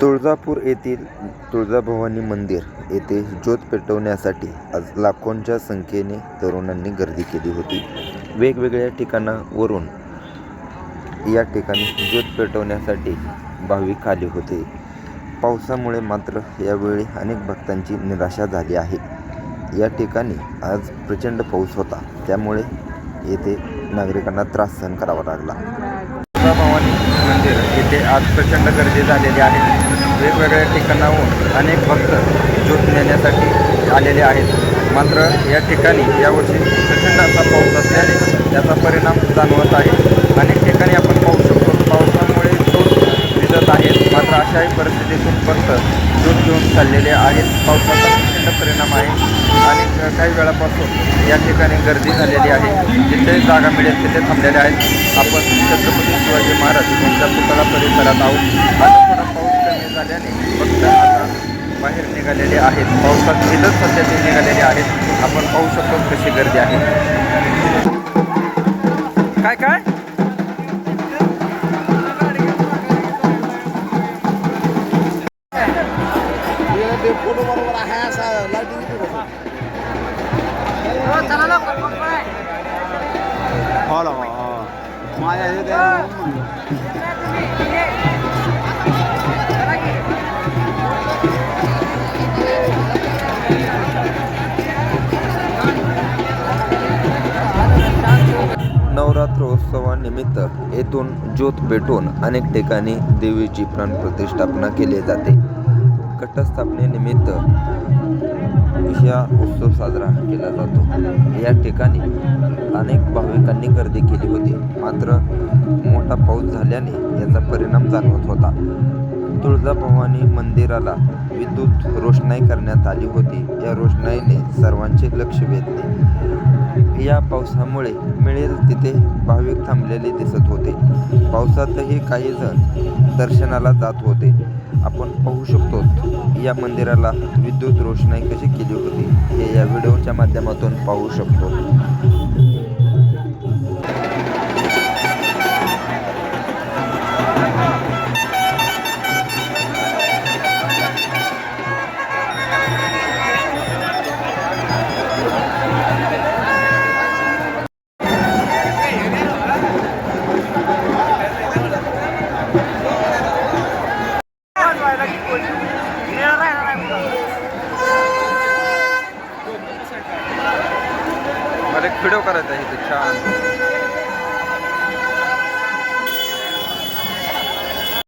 तुळजापूर येथील तुळजाभवानी मंदिर येथे ज्योत पेटवण्यासाठी आज लाखोंच्या संख्येने तरुणांनी गर्दी केली होती. वेगवेगळ्या ठिकाणावरून या ठिकाणी ज्योत पेटवण्यासाठी भाविक आले होते. पावसामुळे मात्र यावेळी अनेक भक्तांची निराशा झाली आहे. या ठिकाणी आज प्रचंड पाऊस होता. त्यामुळे येथे नागरिकांना त्रास सहन करावा लागला. तुळजाभवानी येथे आज प्रचंड गर्दी झालेली आहे. वेगवेगळ्या ठिकाणाहून अनेक भक्त ज्योत नेण्यासाठी आलेले आहेत. मात्र या ठिकाणी यावर्षी प्रचंड असा पाऊस असल्याने त्याचा परिणाम जाणवत आहे. अनेक ठिकाणी आपण पाहू शकतो पावसामुळे ज्योत भिजत आहेत मात्र अशाही परिस्थितीतून भक्त ज्योत घेऊन चाललेले आहेत. पावसाचा प्रचंड परिणाम आहे. काही वेळापासून या ठिकाणी गर्दी झालेली आहे. जिथे जागा मिळेल तिथे थांबलेले आहेत. आपण छत्रपती शिवाजी महाराज यांच्या पुतळा परिसरात आहोत. आता थोडा पाऊस कमी झाल्याने फक्त आता बाहेर निघालेले आहेत. पावसात भिजत सध्या ते निघालेले आहेत. आपण पाहू शकतो कशी गर्दी आहे. काय काय? फोटो बरोबर आहे असा लाईटिंग हो ना माझ्या हे नवरात्रोत्सवानिमित्त येथून ज्योत पेटून अनेक ठिकाणी देवीची प्राणप्रतिष्ठापना केली जाते. घटस्थापनेनिमित्त हा उत्सव साजरा केला जातो. या ठिकाणी अनेक भाविकांनी गर्दी केली होती. मात्र मोठा पाऊस झाल्याने याचा परिणाम जाणवत होता. तुळजाभवानी मंदिराला विद्युत रोषणाई करण्यात आली होती. या रोषणाईने सर्वांचे लक्ष वेधले. या पावसामुळे मिळेल तिथे भाविक थांबलेले दिसत होते. पावसातही काही जण दर्शनाला जात होते. आपण पाहू शकतो या मंदिराला विद्युत रोषणाई कशी केली होती हे या व्हिडिओच्या माध्यमातून पाहू शकतो. करायचा इथे? छान.